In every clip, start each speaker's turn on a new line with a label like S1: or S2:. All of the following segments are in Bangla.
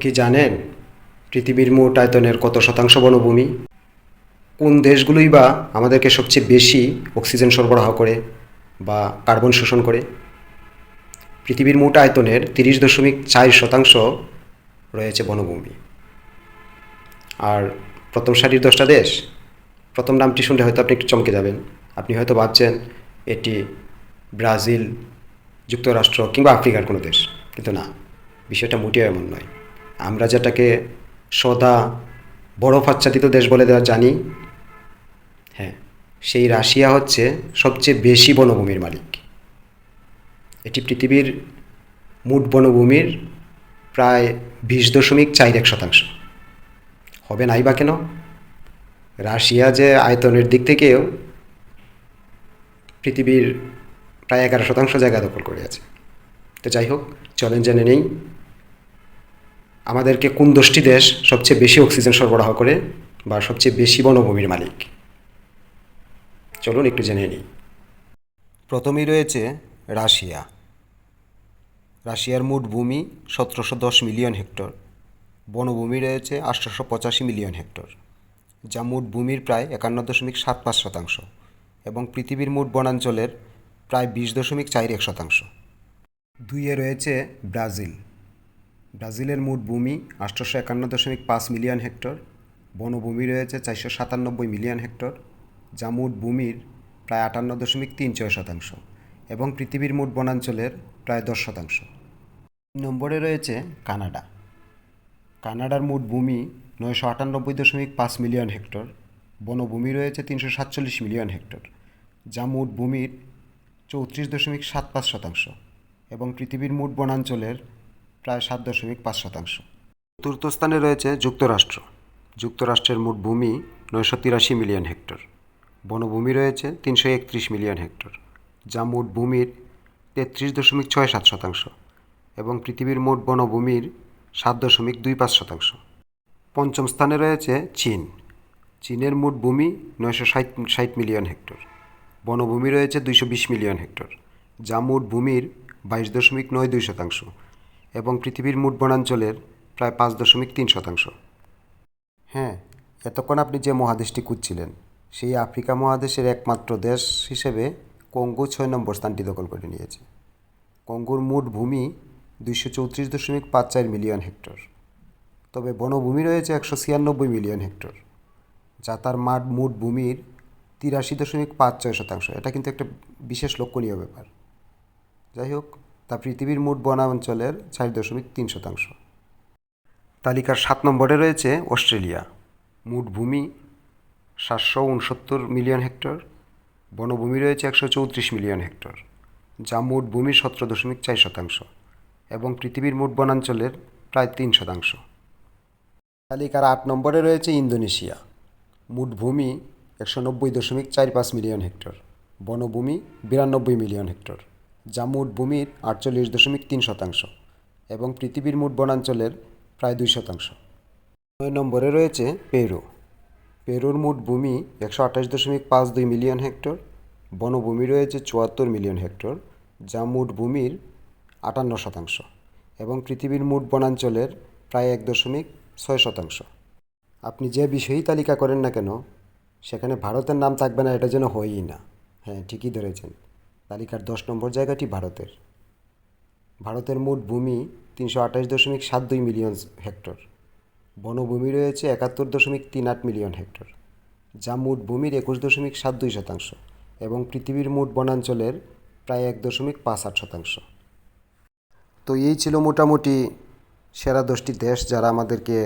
S1: কি জানেন? পৃথিবীর মোট আয়তনের কত শতাংশ বনভূমি? কোন দেশগুলোই বা আমাদেরকে সবচেয়ে বেশি অক্সিজেন সরবরাহ করে বা কার্বন শোষণ করে? পৃথিবীর মোট আয়তনের তিরিশ দশমিক চার শতাংশ রয়েছে বনভূমি। আর প্রথম সারির দশটা দেশ? প্রথম নামটি শুনলে হয়তো আপনি একটু চমকে যাবেন। আপনি হয়তো ভাবছেন, এটি ব্রাজিল, যুক্তরাষ্ট্র কিংবা আফ্রিকার কোনো দেশ। কিন্তু না, বিষয়টা মোটেও এমন নয়। আমরা যেটাকে সদা বরফ আচ্ছাদিত দেশ বলে দেওয়া জানি হ্যাঁ সেই রাশিয়া হচ্ছে সবচেয়ে বেশি বনভূমির মালিক। এটি পৃথিবীর মোট বনভূমির প্রায় বিশ দশমিক চার এক শতাংশ। হবে নাই বা কেন? রাশিয়া যে আয়তনের দিক থেকেও পৃথিবীর প্রায় এগারো শতাংশ জায়গা দখল করে আছে। তো যাই হোক, চলেন জেনে নেই আমাদেরকে কোন দশটি দেশ সবচেয়ে বেশি অক্সিজেন সরবরাহ করে বা সবচেয়ে বেশি বনভূমির মালিক? চলুন একটু জেনে নিই। প্রথমেই রয়েছে রাশিয়া। রাশিয়ার মোট ভূমি সতেরোশো দশ মিলিয়ন হেক্টর। বনভূমি রয়েছে আটশোশো পঁচাশি মিলিয়ন হেক্টর, যা মোট ভূমির প্রায় একান্ন দশমিক সাত পাঁচ শতাংশ এবং পৃথিবীর মোট বনাঞ্চলের প্রায় বিশ দশমিক চার এক শতাংশ। দুইয়ে রয়েছে ব্রাজিল। ব্রাজিলের মোট ভূমি আটশোশো একান্ন দশমিক পাঁচ মিলিয়ন হেক্টর, বনভূমি রয়েছে চারশো সাতানব্বই মিলিয়ন হেক্টর, যা মোট ভূমির প্রায় আটান্ন দশমিক তিন ছয় শতাংশ এবং পৃথিবীর মোট বনাঞ্চলের প্রায় দশ শতাংশ। নম্বরে রয়েছে কানাডা। কানাডার মোট ভূমি নয়শো আটানব্বই দশমিক পাঁচ মিলিয়ন হেক্টর, বনভূমি রয়েছে তিনশো সাতচল্লিশ মিলিয়ন হেক্টর, যা মোট ভূমির চৌত্রিশ দশমিক সাত পাঁচ শতাংশ এবং পৃথিবীর মোট বনাঞ্চলের প্রায় সাত দশমিক পাঁচ শতাংশ। চতুর্থ স্থানে রয়েছে যুক্তরাষ্ট্র। যুক্তরাষ্ট্রের মোট ভূমি নয়শো তিরাশি মিলিয়ন হেক্টর। বনভূমি রয়েছে তিনশো একত্রিশ মিলিয়ন হেক্টর, যা মোট ভূমির তেত্রিশ দশমিক ছয় সাত শতাংশ এবং পৃথিবীর মোট বনভূমির সাত দশমিক দুই পাঁচ শতাংশ। পঞ্চম স্থানে রয়েছে চীন। চীনের মোট ভূমি নয়শো ষাট ষাট মিলিয়ন হেক্টর। বনভূমি রয়েছে দুইশো বিশ মিলিয়ন হেক্টর, যা মোট ভূমির বাইশ দশমিক নয় দুই শতাংশ এবং পৃথিবীর মোট বনাঞ্চলের প্রায় পাঁচ দশমিক তিন শতাংশ। হ্যাঁ এতক্ষণ আপনি যে মহাদেশটি খুঁজছিলেন, সেই আফ্রিকা মহাদেশের একমাত্র দেশ হিসেবে কঙ্গো ছয় নম্বর স্থানটি দখল করে নিয়েছে। কঙ্গোর মোট ভূমি দুইশো চৌত্রিশ দশমিক পাঁচ চার মিলিয়ন হেক্টর। তবে বনভূমি রয়েছে একশো ছিয়ানব্বই মিলিয়ন হেক্টর, যা তার মাঠ মোট ভূমির তিরাশি দশমিক পাঁচ ছয় শতাংশ। এটা কিন্তু একটা বিশেষ লক্ষণীয় ব্যাপার। যাই হোক তা পৃথিবীর মোট বনাঞ্চলের চার দশমিক তিন শতাংশ। তালিকার সাত নম্বরে রয়েছে অস্ট্রেলিয়া। মোট ভূমি সাতশো উনসত্তর মিলিয়ন হেক্টর, বনভূমি রয়েছে একশো চৌত্রিশ মিলিয়ন হেক্টর, যা মোট ভূমির সতেরো দশমিক চার শতাংশ এবং পৃথিবীর মোট বনাঞ্চলের প্রায় তিন শতাংশ। তালিকার আট নম্বরে রয়েছে ইন্দোনেশিয়া। মোট ভূমি একশো নব্বই দশমিক চার পাঁচ মিলিয়ন হেক্টর, বনভূমি বিরানব্বই মিলিয়ন হেক্টর। যা মোট ভূমির আটচল্লিশ দশমিক তিন শতাংশ এবং পৃথিবীর মোট বনাঞ্চলের প্রায় দুই শতাংশ। নয় নম্বরে রয়েছে পেরু। পেরুর মোট ভূমি একশো আঠাশ দশমিক পাঁচ দুই মিলিয়ন হেক্টর, বনভূমি রয়েছে চুয়াত্তর মিলিয়ন হেক্টর, যা মোট ভূমির আটান্ন শতাংশ এবং পৃথিবীর মোট বনাঞ্চলের প্রায় এক দশমিক ছয় শতাংশ। আপনি যে বিষয়ই তালিকা করেন না কেন, সেখানে ভারতের নাম থাকবে না, এটা যেন হয়ই না। হ্যাঁ ঠিকই ধরেছেন। তালিকার দশ নম্বর জায়গাটি ভারতের। ভারতের মোট ভূমি তিনশো আঠাশ দশমিক সাত দুই মিলিয়ন হেক্টর। বনভূমি রয়েছে একাত্তর দশমিক তিন আট মিলিয়ন হেক্টর, যা মোট ভূমির একুশ দশমিক সাত দুই শতাংশ এবং পৃথিবীর মোট বনাঞ্চলের প্রায় এক দশমিক পাঁচ আট শতাংশ। তো এই ছিল মোটামুটি সেরা দশটি দেশ যারা আমাদেরকে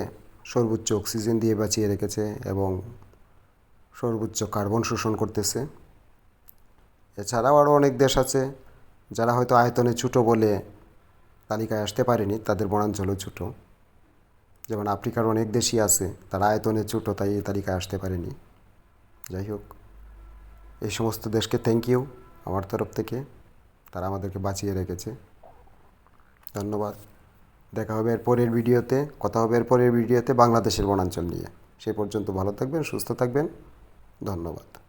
S1: সর্বোচ্চ অক্সিজেন দিয়ে বাঁচিয়ে রেখেছে এবং সর্বোচ্চ কার্বন শোষণ করতেছে। এছাড়াও আরও অনেক দেশ আছে যারা হয়তো আয়তনে ছোটো বলে তালিকায় আসতে পারেনি, তাদের বনাঞ্চলও ছোটো। যেমন আফ্রিকার অনেক দেশই আছে, তারা আয়তনে ছোটো, তাই এই তালিকায় আসতে পারেনি। যাই হোক, এই সমস্ত দেশকে থ্যাংক ইউ আমার তরফ থেকে। তারা আমাদেরকে বাঁচিয়ে রেখেছে। ধন্যবাদ। দেখা হবে এর পরের ভিডিওতে, কথা হবে এর পরের ভিডিওতে বাংলাদেশের বনাঞ্চল নিয়ে। সে পর্যন্ত ভালো থাকবেন, সুস্থ থাকবেন। ধন্যবাদ।